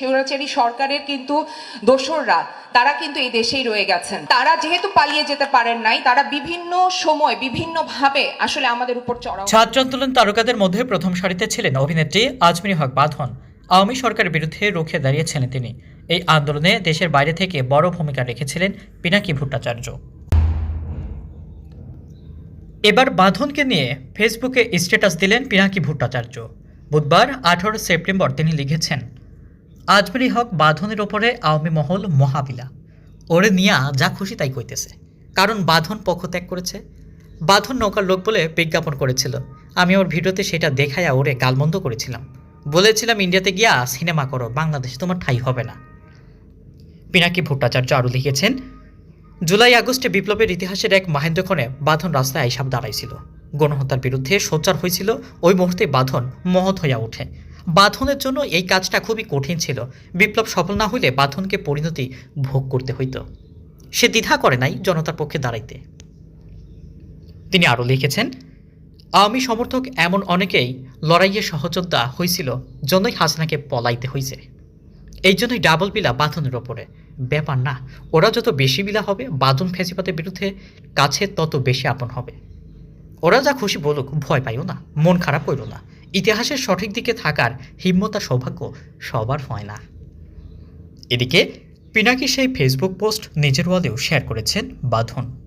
স্বৈরাচারী সরকারের কিন্তু দোসররা। তারা কিন্তু এই দেশেই রয়ে গেছেন। তারা যেহেতু পালিয়ে যেতে পারেন নাই, তারা বিভিন্ন সময় বিভিন্নভাবে আসলে আমাদের উপর চড়াও ছাত্র আন্দোলন তারকাদের মধ্যে প্রথম সারিতে ছিলেন অভিনেত্রী আজমিরি হক বাঁধন। আওয়ামী সরকারের বিরুদ্ধে রুখে দাঁড়িয়েছিলেন তিনি। এই আন্দোলনে দেশের বাইরে থেকে বড় ভূমিকা রেখেছিলেন পিনাকি ভট্টাচার্য। এবার বাঁধনকে নিয়ে ফেসবুকে স্ট্যাটাস দিলেন পিনাকি ভট্টাচার্য। বুধবার আঠারো সেপ্টেম্বর তিনি লিখেছেন আজমেরি হক বাঁধনের ওপরে আওয়ামী মহল মহাবিলা। ওরে নিয়া যা খুশি তাই কইতেছে। কারণ বাঁধন পক্ষ ত্যাগ করেছে। বাঁধন নৌকার লোক বলে বিজ্ঞাপন করেছিল। আমি ওর ভিডিওতে সেটা দেখাইয়া ওরে গালমন্দ করেছিলাম। বলেছিলাম, ইন্ডিয়াতে গিয়া সিনেমা করো, বাংলাদেশে তোমার ঠাই হবে না। পিনাকি ভট্টাচার্য আরও লিখেছেন, জুলাই আগস্টে বিপ্লবের ইতিহাসের এক মাহেন্দ্রক্ষণে বাঁধন রাস্তায় আইসাব দাঁড়াইছিল। গণহত্যার বিরুদ্ধে সোচ্চার হয়েছিল ওই মুহূর্তে বাঁধন মহৎ হইয়া ওঠে। বাঁধনের জন্য এই কাজটা খুবই কঠিন ছিল। বিপ্লব সফল না হইলে বাঁধনকে পরিণতি ভোগ করতে হইত। সে দ্বিধা করে নাই জনতার পক্ষে দাঁড়াইতে। তিনি আরও লিখেছেন আওয়ামী সমর্থক এমন অনেকেই লড়াইয়ে সহযোদ্ধা হয়েছিল জন্যই হাসনাকে পলাইতে হয়েছে এই জন্যই ডাবল বিলা বাঁধনের ওপরে। ব্যাপার না, ওরা যত বেশি বিলা হবে, বাঁধন ফেঁচিপাতের বিরুদ্ধে কাছে তত বেশি আপন হবে। ওরা যা খুশি বলুক, ভয় পাইও না, মন খারাপ হইল না। ইতিহাসের সঠিক দিকে থাকার হিম্মতা সৌভাগ্য সবার হয় না। এদিকে, পিনাকি সেই ফেসবুক পোস্ট নিজের ওয়ালেও শেয়ার করেছেন বাঁধন।